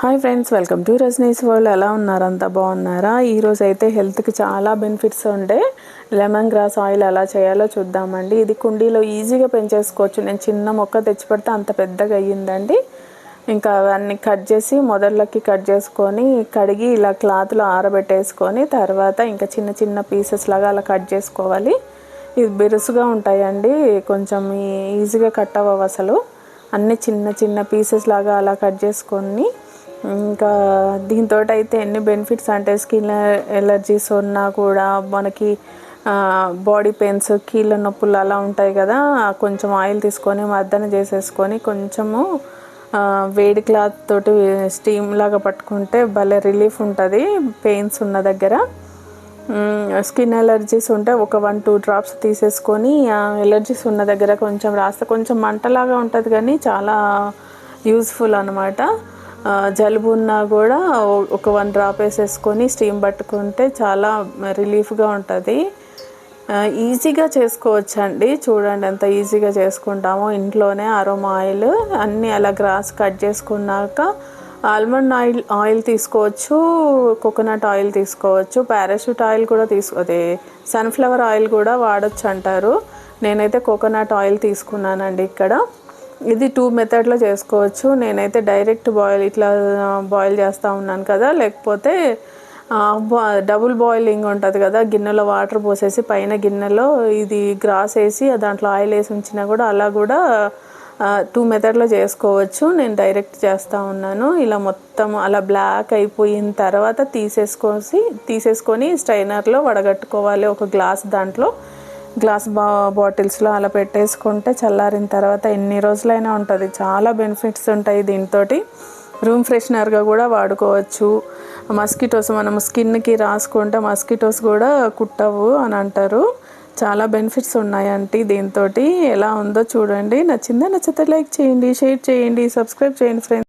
Hi friends welcome to Rajani's world. ఎలా ఉన్నారు? అంతా బాగున్నారా? ఈరోజు అయితే హెల్త్కి చాలా బెనిఫిట్స్ ఉండే. లెమన్ గ్రాస్ ఆయిల్ ఎలా చేయాలో చూద్దామండి. ఇది కుండీలో ఈజీగా పెంచేసుకోవచ్చు. నేను చిన్న మొక్క తెచ్చి పెడితే అంత పెద్దగా అయ్యిందండి. ఇంకా అవన్నీ కట్ చేసి మొదళ్ళకి కట్ చేసుకొని కడిగి ఇలా క్లాత్లో ఆరబెట్టేసుకొని తర్వాత ఇంకా చిన్న చిన్న పీసెస్ లాగా అలా కట్ చేసుకోవాలి. ఇది బిరుసుగా ఉంటాయండి. కొంచెం ఈజీగా కట్ అవ్వవు అసలు. అన్ని చిన్న చిన్న పీసెస్ లాగా అలా కట్ చేసుకొని ఇంకా దీంతో అయితే ఎన్ని బెనిఫిట్స్ అంటే స్కిన్ ఎలర్జీస్ ఉన్నా కూడా మనకి బాడీ పెయిన్స్ కీళ్ళ నొప్పులు అలా ఉంటాయి కదా కొంచెం ఆయిల్ తీసుకొని మర్దన చేసేసుకొని కొంచెము వేడి క్లాత్ తోటి స్టీమ్ లాగా పట్టుకుంటే భలే రిలీఫ్ ఉంటుంది పెయిన్స్ ఉన్న దగ్గర. స్కిన్ ఎలర్జీస్ ఉంటే ఒక వన్ టూ డ్రాప్స్ తీసేసుకొని ఎలర్జీస్ ఉన్న దగ్గర కొంచెం రాస్తే కొంచెం మంటలాగా ఉంటుంది కానీ చాలా యూస్ఫుల్ అనమాట జలుబు ఉన్నా కూడా ఒక వన్ డ్రాప్ వేసేసుకొని స్టీమ్ పట్టుకుంటే చాలా రిలీఫ్గా ఉంటుంది. ఈజీగా చేసుకోవచ్చు అండి చూడండి ఎంత ఈజీగా చేసుకుంటామో. ఇంట్లోనే అరోమా ఆయిల్ అన్నీ అలా గ్రాస్ కట్ చేసుకున్నాక ఆల్మండ్ ఆయిల్ ఆయిల్ తీసుకోవచ్చు కోకోనట్ ఆయిల్ తీసుకోవచ్చు పారాషూట్ ఆయిల్ కూడా తీసుకో అదే సన్ఫ్లవర్ ఆయిల్ కూడా వాడచ్చు అంటారు నేనైతే కోకోనట్ ఆయిల్ తీసుకున్నానండి ఇక్కడ. ఇది టూ మెథడ్లో చేసుకోవచ్చు. నేనైతే డైరెక్ట్ బాయిల్ ఇట్లా బాయిల్ చేస్తూ ఉన్నాను కదా. లేకపోతే డబుల్ బాయిలింగ్ ఉంటుంది కదా. గిన్నెలో వాటర్ పోసేసి పైన గిన్నెలో ఇది గ్రాస్ వేసి దాంట్లో ఆయిల్ వేసి ఉంచినా కూడా అలా కూడా టూ మెథడ్లో చేసుకోవచ్చు. నేను డైరెక్ట్ చేస్తూ ఉన్నాను. ఇలా మొత్తం అలా బ్లాక్ అయిపోయిన తర్వాత తీసేసుకోసి తీసేసుకొని స్ట్రైనర్లో వడగట్టుకోవాలి. ఒక గ్లాస్ దాంట్లో. గ్లాస్ బా బాటిల్స్లో అలా పెట్టేసుకుంటే చల్లారిన తర్వాత ఎన్ని రోజులైనా ఉంటుంది. చాలా బెనిఫిట్స్ ఉంటాయి దీంతో రూమ్ ఫ్రెషనర్గా కూడా వాడుకోవచ్చు. మస్కిటోస్ మనం స్కిన్కి రాసుకుంటే మస్కిటోస్ కూడా కుట్టవు అని అంటారు. చాలా బెనిఫిట్స్ ఉన్నాయండి దీంతో ఎలా ఉందో చూడండి. నచ్చిందా నచ్చితే లైక్ చేయండి షేర్ చేయండి సబ్స్క్రైబ్ చేయండి ఫ్రెండ్స్.